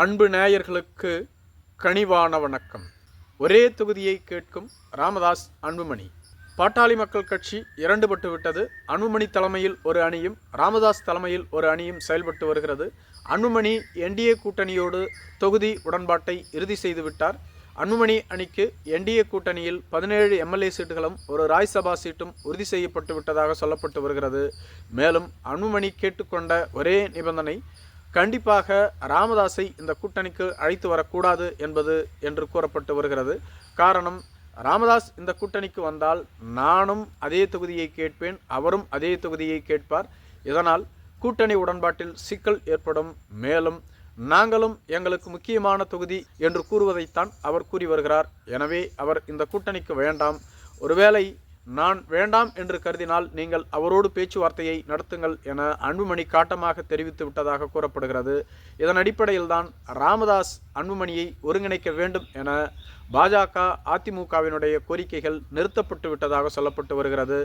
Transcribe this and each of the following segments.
அன்பு நேயர்களுக்கு கனிவான வணக்கம். ஒரே தொகுதியை கேட்கும் ராமதாஸ் அன்புமணி. பாட்டாளி மக்கள் கட்சி இரண்டுபட்டு விட்டது. அன்புமணி தலைமையில் ஒரு அணியும் ராமதாஸ் தலைமையில் ஒரு அணியும் செயல்பட்டு வருகிறது. அன்புமணி என்டிஏ கூட்டணியோடு தொகுதி உடன்பாட்டை இறுதி செய்துவிட்டார் அன்புமணி அணிக்கு என்டிஏ கூட்டணியில் பதினேழு எம்எல்ஏ சீட்டுகளும் ஒரு ராஜ்சபா சீட்டும் உறுதி செய்யப்பட்டு விட்டதாக சொல்லப்பட்டு வருகிறது. மேலும் அன்புமணி கேட்டுக்கொண்ட ஒரே நிபந்தனை கண்டிப்பாக ராமதாஸை இந்த கூட்டணிக்கு அழைத்து வரக்கூடாது என்பது என்று கூறப்பட்டு வருகிறது. காரணம் ராமதாஸ் இந்த கூட்டணிக்கு வந்தால் நானும் அதே தொகுதியை கேட்பேன் அவரும் அதே தொகுதியை கேட்பார். இதனால் கூட்டணி உடன்பாட்டில் சிக்கல் ஏற்படும். மேலும் நாங்களும் எங்களுக்கு முக்கியமான தொகுதி என்று கூறுவதைத்தான் அவர் கூறி வருகிறார். எனவே அவர் இந்த கூட்டணிக்கு வேண்டாம். ஒருவேளை நான் வேண்டாம் என்று கருதினால் நீங்கள் அவரோடு பேச்சுவார்த்தையை நடத்துங்கள் என அன்புமணி காட்டமாக தெரிவித்து விட்டதாக கூறப்படுகிறது. இதன் அடிப்படையில்தான் ராமதாஸ் அன்புமணியை ஒருங்கிணைக்க வேண்டும் என பாஜக அதிமுகவினுடைய கோரிக்கைகள் நிறுத்தப்பட்டு விட்டதாக சொல்லப்பட்டு வருகிறது.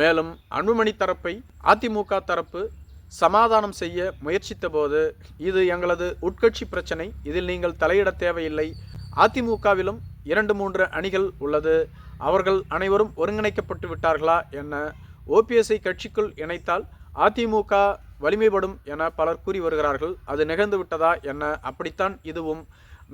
மேலும் அன்புமணி தரப்பை அதிமுக தரப்பு சமாதானம் செய்ய முயற்சித்த போது இது எங்களது உட்கட்சி பிரச்சனை இதில் நீங்கள் தலையிட தேவையில்லை. அதிமுகவிலும் இரண்டு மூன்று அணிகள் உள்ளது. அவர்கள் அனைவரும் ஒருங்கிணைக்கப்பட்டு விட்டார்களா என்ன ஓபிஎஸ்ஐ கட்சிக்குள் இணைத்தால் அதிமுக வலிமைப்படும் என பலர் கூறி வருகிறார்கள். அது நிகழ்ந்து விட்டதா என்ன அப்படித்தான் இதுவும்.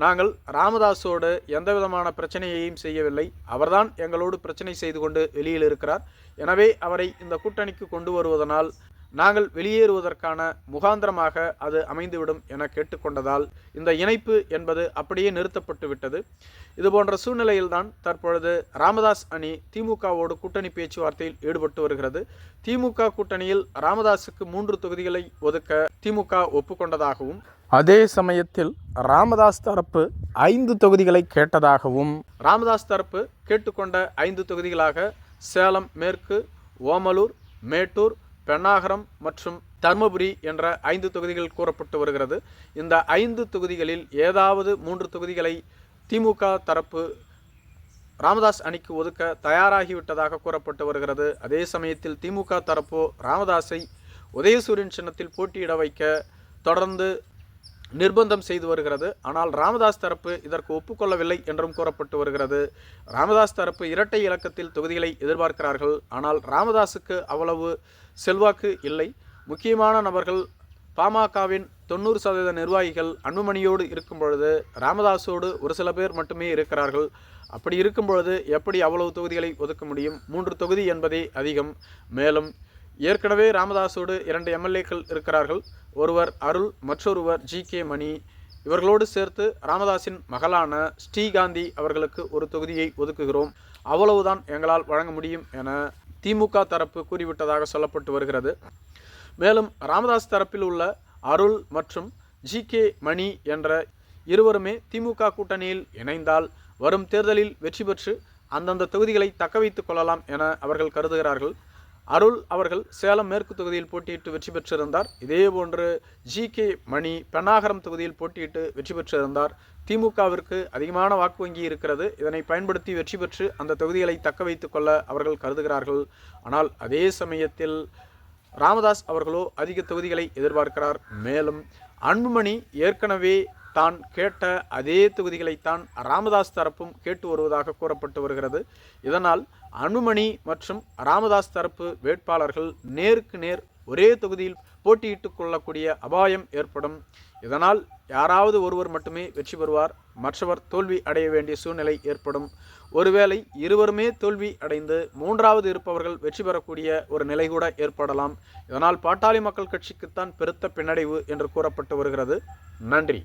நாங்கள் ராமதாஸோடு எந்த விதமான பிரச்சனையையும் செய்யவில்லை. அவர்தான் எங்களோடு பிரச்சனை செய்து கொண்டு வெளியில் இருக்கிறார். எனவே அவரை இந்த கூட்டணிக்கு கொண்டு வருவதனால் நாங்கள் வெளியேறுவதற்கான முகாந்திரமாக அது அமைந்துவிடும் என கேட்டுக்கொண்டதால் இந்த இணைப்பு என்பது அப்படியே நிறுத்தப்பட்டு விட்டது. இதுபோன்ற சூழ்நிலையில்தான் தற்பொழுது ராமதாஸ் அணி திமுகவோடு கூட்டணி பேச்சுவார்த்தையில் ஈடுபட்டு வருகிறது. திமுக கூட்டணியில் ராமதாஸுக்கு மூன்று தொகுதிகளை ஒதுக்க திமுக ஒப்புக்கொண்டதாகவும் அதே சமயத்தில் ராமதாஸ் தரப்பு ஐந்து தொகுதிகளை கேட்டதாகவும் ராமதாஸ் தரப்பு கேட்டுக்கொண்ட ஐந்து தொகுதிகளாக சேலம் மேற்கு ஓமலூர் மேட்டூர் பெண்ணாகரம் மற்றும் தர்மபுரி என்ற ஐந்து தொகுதிகள் கூறப்பட்டு வருகிறது. இந்த ஐந்து தொகுதிகளில் ஏதாவது மூன்று தொகுதிகளை திமுக தரப்பு ராமதாஸ் அணிக்கு ஒதுக்க தயாராகிவிட்டதாக கூறப்பட்டு வருகிறது. அதே சமயத்தில் திமுக தரப்போ ராமதாஸை உதயசூரியன் சின்னத்தில் போட்டியிட வைக்க தொடர்ந்து நிர்பந்தம் செய்து வருகிறது. ஆனால் ராமதாஸ் தரப்பு இதற்கு ஒப்புக்கொள்ளவில்லை என்றும் கூறப்பட்டு வருகிறது. ராமதாஸ் தரப்பு இரட்டை இலக்கத்தில் தொகுதிகளை எதிர்பார்க்கிறார்கள். ஆனால் ராமதாஸுக்கு அவ்வளவு செல்வாக்கு இல்லை. முக்கியமான நபர்கள் பாமகவின் தொண்ணூறு சதவீத நிர்வாகிகள் அன்புமணியோடு இருக்கும் பொழுது ராமதாஸோடு ஒரு சில பேர் மட்டுமே இருக்கிறார்கள். அப்படி இருக்கும் பொழுது எப்படி அவ்வளவு தொகுதிகளை ஒதுக்க முடியும்? மூன்று தொகுதி என்பதே அதிகம். மேலும் ஏற்கனவே ராமதாஸோடு இரண்டு எம்எல்ஏக்கள் இருக்கிறார்கள். ஒருவர் அருள் மற்றொருவர் ஜி கே மணி. இவர்களோடு சேர்த்து ராமதாஸின் மகளான ஸ்ரீகாந்தி அவர்களுக்கு ஒரு தொகுதியை ஒதுக்குகிறோம். அவ்வளவுதான் எங்களால் வழங்க முடியும் என திமுக தரப்பு கூறிவிட்டதாக சொல்லப்பட்டு வருகிறது. மேலும் ராமதாஸ் தரப்பில் உள்ள அருள் மற்றும் ஜி கே மணி என்ற இருவருமே திமுக கூட்டணியில் இணைந்தால் வரும் தேர்தலில் வெற்றி பெற்று அந்தந்த தொகுதிகளை தக்க வைத்துக் கொள்ளலாம் என அவர்கள் கருதுகிறார்கள். அருள் அவர்கள் சேலம் மேற்கு தொகுதியில் போட்டியிட்டு வெற்றி பெற்றிருந்தார். இதேபோன்று ஜி கே மணி பெண்ணாகரம் தொகுதியில் போட்டியிட்டு வெற்றி பெற்றிருந்தார். திமுகவிற்கு அதிகமான வாக்கு வங்கி இருக்கிறது. இதனை பயன்படுத்தி வெற்றி பெற்று அந்த தொகுதிகளை தக்க வைத்து கொள்ள அவர்கள் கருதுகிறார்கள். ஆனால் அதே சமயத்தில் ராமதாஸ் அவர்களோ அதிக தொகுதிகளை எதிர்பார்க்கிறார். மேலும் அன்புமணி ஏற்கனவே தான் கேட்ட அதே தொகுதிகளைத்தான் ராமதாஸ் தரப்பும் கேட்டு வருவதாக கூறப்பட்டு வருகிறது. இதனால் அனுமணி மற்றும் ராமதாஸ் தரப்பு வேட்பாளர்கள் நேருக்கு நேர் ஒரே தொகுதியில் போட்டியிட்டு கொள்ளக்கூடிய அபாயம் ஏற்படும். இதனால் யாராவது ஒருவர் மட்டுமே வெற்றி பெறுவார். மற்றவர் தோல்வி அடைய வேண்டிய சூழ்நிலை ஏற்படும். ஒருவேளை இருவருமே தோல்வி அடைந்து மூன்றாவது இருப்பவர்கள் வெற்றி பெறக்கூடிய ஒரு நிலை கூட ஏற்படலாம். இதனால் பாட்டாளி மக்கள் கட்சிக்குத்தான் பெருத்த பின்னடைவு என்று கூறப்பட்டு வருகிறது. நன்றி.